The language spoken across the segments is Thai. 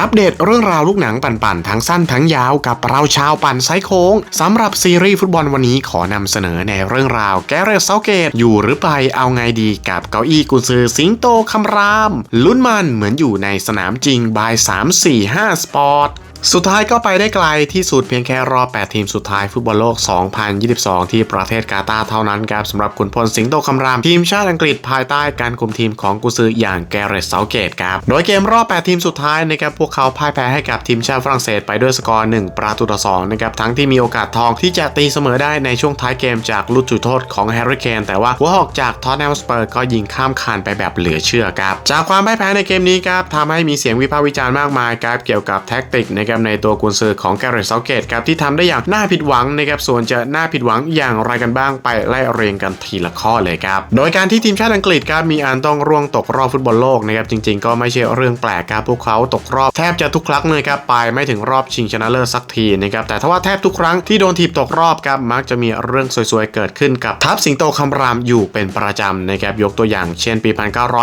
อัปเดตเรื่องราวลูกหนังปั่นๆ ทั้งสั้นทั้งยาวกับเราชาวปั่นไซโค้งสำหรับซีรีส์ฟุตบอลวันนี้ขอนำเสนอในเรื่องราวแกเรตเซาเกตอยู่หรือไปเอาไงดีกับเก้าอี้กุญซือสิงโตคำราม ลุ้นมันเหมือนอยู่ในสนามจริงบาย 345 สปอร์ตสุดท้ายก็ไปได้ไกลที่สุดเพียงแค่รอบ 8 ทีมสุดท้ายฟุตบอลโลก 2022 ที่ประเทศกาตาร์เท่านั้นครับสำหรับขุนพลสิงโตคำราม ทีมชาติอังกฤษภายใต้การคุมทีมของกุซืออย่างแกเรตเซาเกตครับ โดยเกมรอบ 8 ทีมสุดท้ายนะครับพวกเขาพ่ายแพ้ให้กับทีมชาติฝรั่งเศสไปด้วยสกอร์ 1 ประตูต่อ 2 นะครับ ทั้งที่มีโอกาสทองที่จะตีเสมอได้ในช่วงท้ายเกมจากลูกจุดโทษของแฮร์รี่เคนแต่ว่าหัวหอกจากทอตแนมสเปอร์ก็ยิงข้ามคานไปแบบเหลือเชื่อครับจากความพ่ายแพ้ในเกมนี้ครับทำให้มีเสียงวิพากษ์วิจารณ์มากมายครับเกี่ยวกับแท็กติกนะครับในตัวกุนซือของแกเรตเซาเกตครับที่ทำได้อย่างน่าผิดหวังนะครับส่วนจะน่าผิดหวังอย่างไรกันบ้างไปไล่เรียงกันทีละข้อเลยครับโดยการที่ทีมชาติอังกฤษครับมีอันต้องร่วงตกรอบฟุตบอลโลกนะครับจริง ๆ ก็ไม่ใช่เรื่องแปลกครับพวกเขาตกรอบแทบจะทุกครั้งเลยครับไปไม่ถึงรอบชิงชนะเลิศสักทีนะครับแต่ถ้าว่าแทบทุกครั้งที่โดนทีบตกรอบครับมักจะมีเรื่องสวยๆเกิดขึ้นกับทัพสิงโตคำรามอยู่เป็นประจำนะครับยกตัวอย่างเช่นปี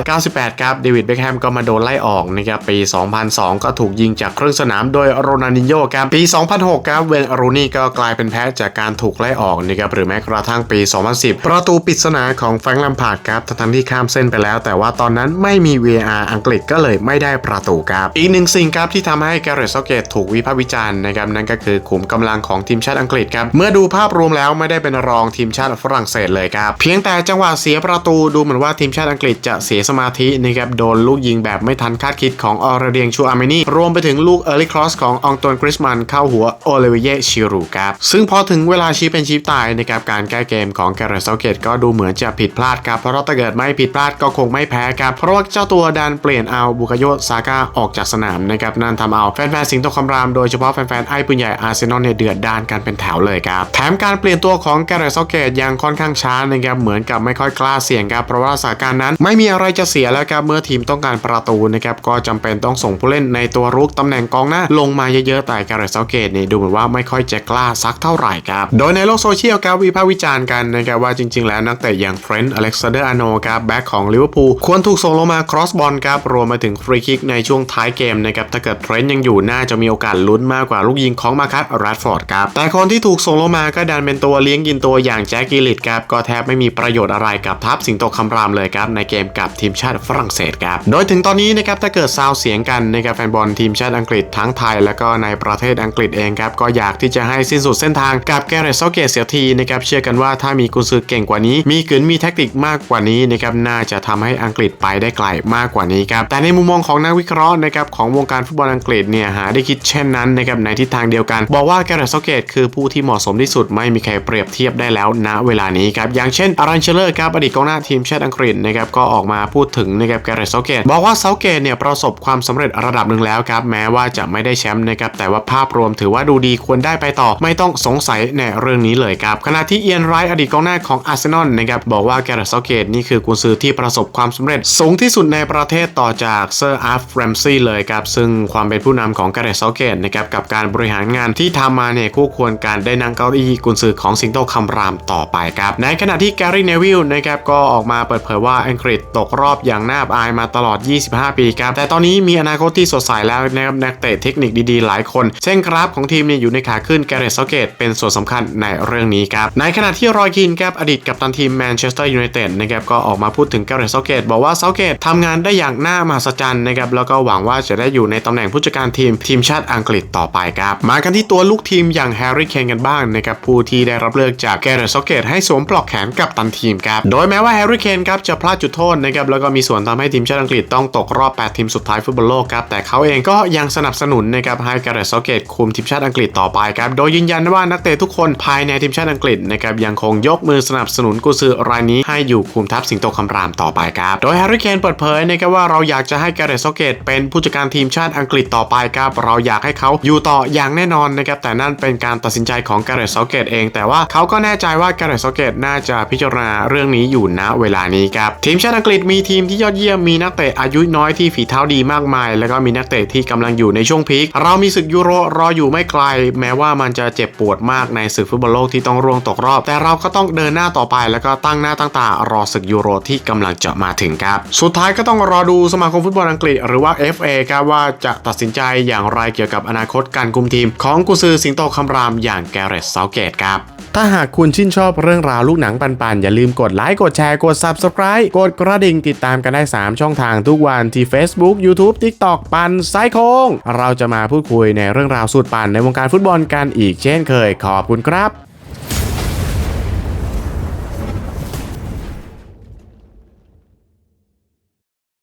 1998 ครับเดวิดเบคแฮมก็มาโดนไล่ออกนะครับปี 2002 ก็ถูกยิงจากครึ่งสนามโดยโรนัลดิโญ่ครับปี 2006ครับเวนอรูนี่ก็กลายเป็นแพ้จากการถูกไล่ออกนะครับหรือแม้กระทั่งปี 2010 ประตูปริศนาของแฟรงค์ลัมพาร์ดครับทั้งที่ข้ามเส้นไปแล้ว แต่ว่าตอนนั้นไม่มี VAR อังกฤษก็เลยไม่ได้ประตูครับ อีกหนึ่งสิ่งครับที่ทำให้แกเรตเซาเกตถูกวิพากษ์วิจารณ์นะครับนั่นก็คือขุมกำลังของทีมชาติอังกฤษครับเมื่อดูภาพรวมแล้วไม่ได้เป็นรองทีมชาติฝรั่งเศสเลยครับเพียงแต่จังหวะเสียประตูดูเหมือนว่าทีมชาติอังกฤษจะเสียสมาธินะครับโดนลูกยิงแบบไม่ทันคาดคิดของออร์เดียงชูอาร์เมนีรวมไปถึงลูกเอร์ลิครอสขององตวนกริสมันเข้าหัวโอเลวิเยชิรูครับซึ่งพอถึงเวลาชี้เป็นชี้ตายนะครับการแก้เกมของแกเรตเซาเกตก็ดูเหมือนจะผิดพลาดครับเพราะถ้าเกิดไม่ผิดพลาดก็คงไม่แพ้ครับเพราะว่าเจ้าตัวดันเปลี่ยนเอาบุกโยซาก้าออกจากสนามนะครับนั่นทำเอาแฟนๆสิงโตคำรามโดยเฉพาะแฟนๆไอ้ปืนใหญ่อาร์เซนอลเนี่ยเดือดดานกันเป็นแถวเลยครับแถมการเปลี่ยนตัวของแกเรตเซาเกตยังค่อนข้างช้านะครับเหมือนกับไม่ค่อยกล้าเสี่ยงครับเพราะว่าสถานการณ์นั้นไม่มีอะไรจะเสียแล้วครับเมื่อทีมต้องการประตูนะครับก็จำเป็นต้องส่งผู้เล่นในตัวรุกตำแหน่งกองหน้าลงงมาเยอะๆ แต่แกเรตเซาเกตเนี่ยดูเหมือนว่าไม่ค่อยจะกล้าสักเท่าไหร่ครับ โดยในโลกโซเชียลครับวิพากษ์วิจารณ์กันนะครับว่าจริงๆ แล้วนักเตะอย่างเทรนต์อเล็กซานเดอร์อาโนครับแบ็กของลิเวอร์พูลควรถูกส่งลงมาครอสบอลครับรวมมาถึงฟรีคิกในช่วงท้ายเกมนะครับถ้าเกิดเทรนต์ยังอยู่น่าจะมีโอกาสลุ้นมากกว่าลูกยิงของมาคัสแรดฟอร์ดครับแต่คนที่ถูกส่งลงมาก็ดันเป็นตัวเลี้ยงกินตัวอย่างแจ็คกิลิตครับก็แทบไม่มีประโยชน์อะไรกับทัพสิงโตคำรามเลยครับในเกมกับทีมชาติฝรั่งเศสครับโดยถึงตอนนี้นะครับถ้าเกิดซาวเสียงกันนะครับแฟนบอลทีมชาติอังกฤษทั้งไทยและก็ในประเทศอังกฤษเองครับก็อยากที่จะให้สิ้นสุดเส้นทางกับแกเรตเซาเกตเสียทีนะครับเชื่อกันว่าถ้ามีกุนซือเก่งกว่านี้ มีกึนมีแท็กติกมากกว่านี้นะครับน่าจะทำให้อังกฤษไปได้ไกลมากกว่านี้ครับแต่ในมุมมองของนักวิเคราะห์นะครับของวงการฟุตบอลอังกฤษเนี่ยหาได้คิดเช่นนั้นนะครับในทิศทางเดียวกัน บอกว่าแกเรตเซาเกตคือผู้ที่เหมาะสมที่สุดไม่มีใครเปรียบเทียบได้แล้วณเวลานี้ครับอย่างเช่นอารันเชลเลอร์ครับอดีตกองหน้าทีมชาติอังกฤษนะครับก็ออกมาพูดถึงนะครับแกเรตเซาเกตบอกว่าเซาเกตเนี่ยประสบความสำเร็จระดับหนึ่งแล้วครับแม้ว่าจะไม่ได้แชมป์นะครับแต่ว่าภาพรวมถือว่าดูดีควรได้ไปต่อ ไม่ต้องสงสัยในเรื่องนี้เลยครับขณะที่เอียนไรท์อดีตกองหน้าของอาร์เซนอลนะครับบอกว่าแกเรตเซาเกตนี่คือกุนซือที่ประสบความสำเร็จ สูงที่สุดในประเทศต่อจากเซอร์อาร์ฟแรมซี่เลยครับซึ่งความเป็นผู้นำของแกเรตเซาเกตนะครับกับการบริหารงานที่ทำมาเนี่ยคู่ควรการได้นั่งเก้าอี้กุนซือของสิงโตคำรามต่อไปครับในขณะที่แกรี่เนวิลนะครับก็ออกมาเปิดเผยว่าอังกฤษตกรอบอย่างน่าอายมาตลอด 25 ปีครับแต่ตอนนี้มีอนาคตที่สดใสแล้วนะครับนักเตะเทคนิคดีๆ หลายคน เช่นกราฟของทีมเนี่ยอยู่ในขาขึ้นแกเรตเซาเกตเป็นส่วนสำคัญในเรื่องนี้ครับในขณะที่รอยคินครับอดีตกัปตันทีมแมนเชสเตอร์ยูไนเต็ดนะครับก็ออกมาพูดถึงแกเรตเซาเกตบอกว่าเซาเกตทำงานได้อย่างน่ามหัศจรรย์นะครับแล้วก็หวังว่าจะได้อยู่ในตำแหน่งผู้จัดการทีมทีมชาติอังกฤษต่อไปครับมากันที่ตัวลูกทีมอย่างแฮร์รี่เคนกันบ้างนะครับผู้ที่ได้รับเลือกจากแกเรตเซาเกตให้สวมปลอกแขนกับตันทีมครับโดยแม้ว่าแฮร์รี่เคนครับจะพลาดจุดโทษนะครับแล้วก็มีส่วนทำให้ทีมชาติอังกฤษต้องตกรอบ 8 ทีมสุดท้ายฟุตบอลโลกครับแต่เขาเองก็ยังสนับสนุนนะครับให้แกเรตเซาเกตคุมทีมชาติอังกฤษต่อไปครับ โดยยืนยันว่านักเตะทุกคนภายในทีมชาติอังกฤษนะครับยังคงยกมือสนับสนุนกุซือรายนี้ให้อยู่คุมทัพสิงโตคำรามต่อไปครับ โดยแฮร์รี่เคนเปิดเผยนะครับว่าเราอยากจะให้แกเรตเซาเกตเป็นผู้จัดการทีมชาติอังกฤษต่อไปครับเราอยากให้เขาอยู่ต่ออย่างแน่นอนนะครับแต่นั่นเป็นการตัดสินใจของแกเรตเซาเกตเอง แต่ว่าเขาก็แน่ใจว่าแกเรตเซาเกตน่าจะพิจารณาเรื่องนี้อยู่ณเวลานี้ครับทีมชาติอังกฤษมีทีมที่ยอดเยี่ยมมีนักเตะอายุน้อยที่ฝีเท้าดีมากมาย แล้วก็มีนักเตะที่กำลังอยู่ในช่วงพีคเรามีศึกยูโรรออยู่ไม่ไกล แม้ว่ามันจะเจ็บปวดมากในศึกฟุตบอลโลกที่ต้องร่วงตกรอบ แต่เราก็ต้องเดินหน้าต่อไป แล้วก็ตั้งหน้าตั้งตารอศึกยูโรที่กำลังจะมาถึงครับ สุดท้ายก็ต้องรอดูสมาคมฟุตบอลอังกฤษ หรือว่า FA ครับว่าจะตัดสินใจอย่างไรเกี่ยวกับอนาคตการคุมทีม ของกุซือสิงโตคำรามอย่างแกเรตเซาเกตครับถ้าหากคุณชื่นชอบเรื่องราวลูกหนังปันๆ อย่าลืมกดไลค์ กดแชร์ กด Subscribe กดกระดิ่งติดตามกันได้ 3 ช่องทางทุกวันที่ Facebook YouTube TikTok ปันไซโคงเราจะมาพูดคุยในเรื่องราวสุดปั่นในวงการฟุตบอลกันอีกเช่นเคยขอบคุณครับ